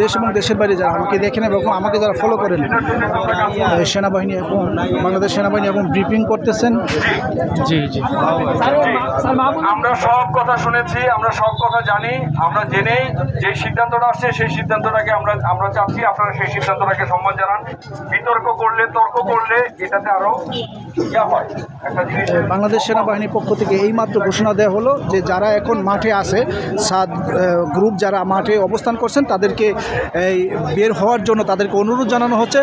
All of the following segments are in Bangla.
দেশ এবং দেশের বাইরে যারা আমাকে দেখেন এবং আমাকে যারা ফলো করেন সেনাবাহিনী এবং বাংলাদেশ সেনাবাহিনী এবং ব্রিফিং করতেছেন। জি জি। আমরা সব কথা শুনেছি আমরা সব কথা জানি আমরা জেনেই যে সিদ্ধান্তটা আসছে সেই সিদ্ধান্তটাকে আমরা আমরা চাচ্ছি আপনারা সেই সিদ্ধান্তটাকে সম্মান জানান। বিতর্ক করলে তর্ক করলে এটাতে আরও হয় বাংলাদেশ সেনাবাহিনীর পক্ষ থেকে এইমাত্র ঘোষণা দেওয়া হলো যে যারা এখন মাঠে আছে সাত গ্রুপ যারা মাঠে অবস্থান করছেন তাদেরকে এই বের হওয়ার জন্য তাদেরকে অনুরোধ জানানো হচ্ছে।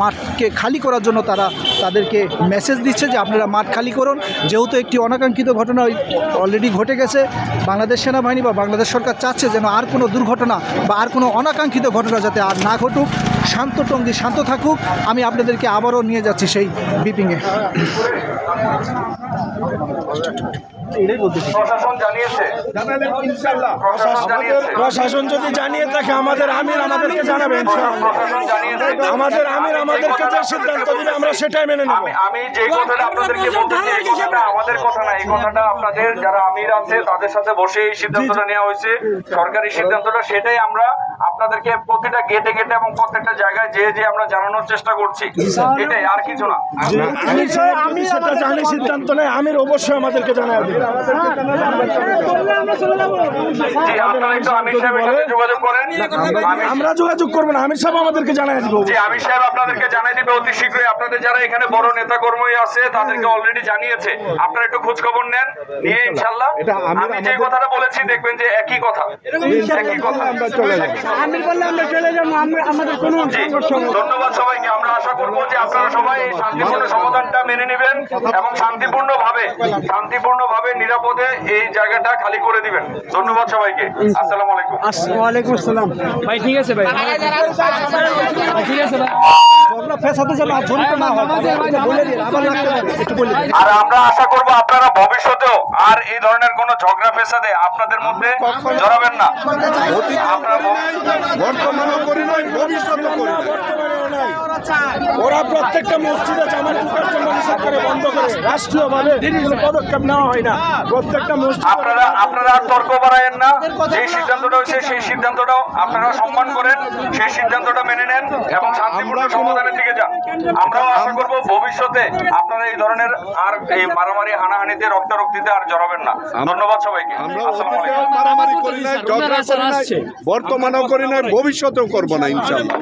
মাঠকে খালি করার জন্য তারা তাদেরকে মেসেজ দিচ্ছে যে আপনারা মাঠ খালি করুন। যেহেতু একটি অনাকাঙ্ক্ষিত ঘটনা অলরেডি ঘটে গেছে, বাংলাদেশ সেনাবাহিনী বা বাংলাদেশ সরকার চাচ্ছে যেন আর কোনো দুর্ঘটনা বা আর কোনো অনাকাঙ্ক্ষিত ঘটনা যাতে আর না ঘটুক। শান্ত টঙ্গি শান্ত থাকুক আমি আপনাদেরকে আবারও নিয়ে যাচ্ছি সেই বিপিংয়ে প্রশাসন প্রশাসন যদি জানিয়ে থাকে আমাদের আমির আমাদেরকে জানাবেন আমাদের আমির আমাদেরকে যে সিদ্ধান্ত দিবে আমরা সেটাই মেনে নেব। আমি যে কথাটা আপনাদেরকে বলতেছি এই আমাদের কথা না এই কথাটা আপনাদের যারা আমির আছে তাদের সাথে বসে এই সিদ্ধান্তটা নেওয়া হয়েছে। সরকারি সিদ্ধান্তটা সেটাই আমরা আপনাদেরকে প্রতিটা গেটে গেটে এবং প্রত্যেকটা জায়গায় যে যে আমরা জানানোর চেষ্টা করছি এটাই আর কিছু না। সাহেব সেটা জানে সিদ্ধান্ত নেয় আমির অবশ্যই আমাদেরকে জানায় দেবে। আমির যোগাযোগ আমরা যোগাযোগ করব না আমির সাহেব আমাদেরকে জানায় দিব জি আমির সাহেব আপনাদেরকে জানাই দিবে অতি শীঘ্রই। আপনাদের যারা এখানে বড় নেতা কর্মী আছে তাদেরকে অলরেডি জানিয়েছে। আপনারা একটু খোঁজ খবর নেন নিয়ে ইনশাল্লাহ আমি যে কথাটা বলেছি দেখবেন যে একই কথা। একই কথা। আমরা চলে যাব। আমাদের কোনো ধন্যবাদ সবাইকে। আমরা আশা করব যে আপনারা সবাই এই শান্তিপূর্ণ সমাধানটা মেনে নেবেন এবং শান্তিপূর্ণ ভাবে শান্তিপূর্ণ ভাবে নিরাপদে এই জায়গাটা খালি করে দিবেন। ধন্যবাদ সবাইকে। আসসালামু আলাইকুম। ওয়ালাইকুম আসসালাম। ভাই ঠিক আছে ভাই। ঠিক আছে আর আমরা আশা করব আপনারা ভবিষ্যতেও আর এই ধরনের কোনো ঝগড়া ফেসাদে আপনাদের মধ্যে জড়াবেন না। আপনারা করি ভবিষ্যতে করি ওরা প্রত্যেকটা মসজিদে জামা ঢুকার জন্য নিষেধ করে বন্ধ করে রাষ্ট্রীয়ভাবে কোনো পদক্ষেপ নেওয়া হয় না। প্রত্যেকটা মসজিদ আপনারা আপনারা আর তর্ক বাড়ায়েন না। যে সিদ্ধান্তটা হয়েছে সেই সিদ্ধান্তটাও আপনারা সম্মান করেন সেই সিদ্ধান্তটা মেনে নেন এবং শান্তিপূর্ণ সমাধানের দিকে যান। আমরাও আশা করব ভবিষ্যতে আপনারা এই ধরনের আর এই মারামারি হানাহানিতে রক্তারক্তিতে আর জড়াবেন না। ধন্যবাদ সবাইকে। মারামারি করি নাই ঝগড়া করি নাই বর্তমানেও করি নাই ভবিষ্যতেও করব না ইনশাল্লাহ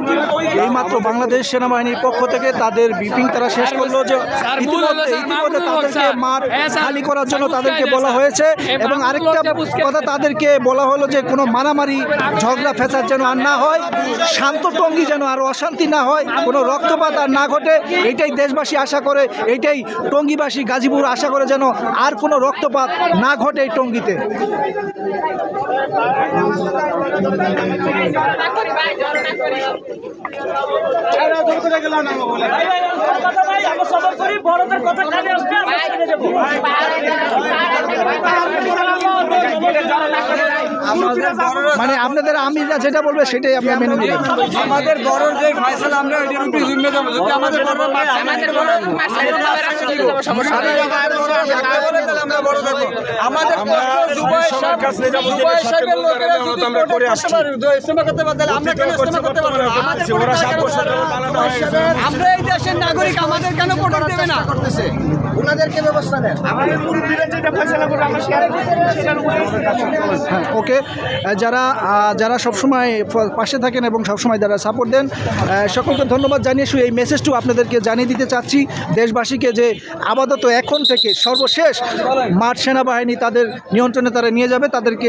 এইমাত্র বাংলাদেশ সেনাবাহিনীর পক্ষ থেকে তাদের ব্রিফিং তারা শেষ করল যে ইতিমধ্যে ইতিমধ্যে তাদেরকে মাঠ খালি করার জন্য তাদেরকে বলা হয়েছে এবং আরেকটা কথা তাদেরকে বলা হলো যে কোনো মারামারি ঝগড়া ফেসাদ যেন আর না হয় শান্ত টঙ্গি যেন আর অশান্তি না হয় কোনো রক্তপাত আর না ঘটে এইটাই দেশবাসী আশা করে এইটাই টঙ্গিবাসী গাজীপুর আশা করে যেন আর কোনো রক্তপাত না ঘটে এই টঙ্গিতে। মানে আপনাদের আমিরা যেটা বলবে সেটাই আপনার মেনে নেবেন আমাদের বড় যে ফয়সালা আমরা উপরে জিম্মে দেবো যদি আমাদের বড় আমাদের বড় আমাদের আমাদের হয়ে। আমরা এই দেশের নাগরিক আমাদের কেন ভোটার দেবে না? করতেছে। ওনাদেরকে ব্যবস্থা নেন। আমাদের যেটা ফয়সালা করবে আমরা সেটার উপরে হ্যাঁ ওকে। যারা যারা সবসময় পাশে থাকেন এবং সবসময় যারা সাপোর্ট দেন সকলকে ধন্যবাদ জানিয়ে শুধু এই মেসেজটু আপনাদেরকে জানিয়ে দিতে চাচ্ছি। দেশবাসীকে যে আপাতত এখন থেকে সর্বশেষ মাঠ সেনাবাহিনী তাদের নিয়ন্ত্রণে তারা নিয়ে যাবে, তাদেরকে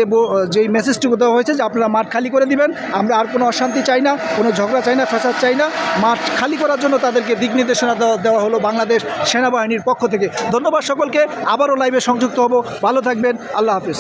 যেই মেসেজটুকু দেওয়া হয়েছে যে আপনারা মাঠ খালি করে দিবেন, আমরা আর কোনো অশান্তি চাই না, কোনো ঝগড়া চাই না, ফ্যাসাদ চাই না, মাঠ খালি করার জন্য তাদেরকে দিক নির্দেশনা দেওয়া হলো বাংলাদেশ সেনাবাহিনীর পক্ষ থেকে। ধন্যবাদ সকলকে, আবারও লাইভে সংযুক্ত হব। ভালো থাকবেন, আল্লাহ হাফিজ।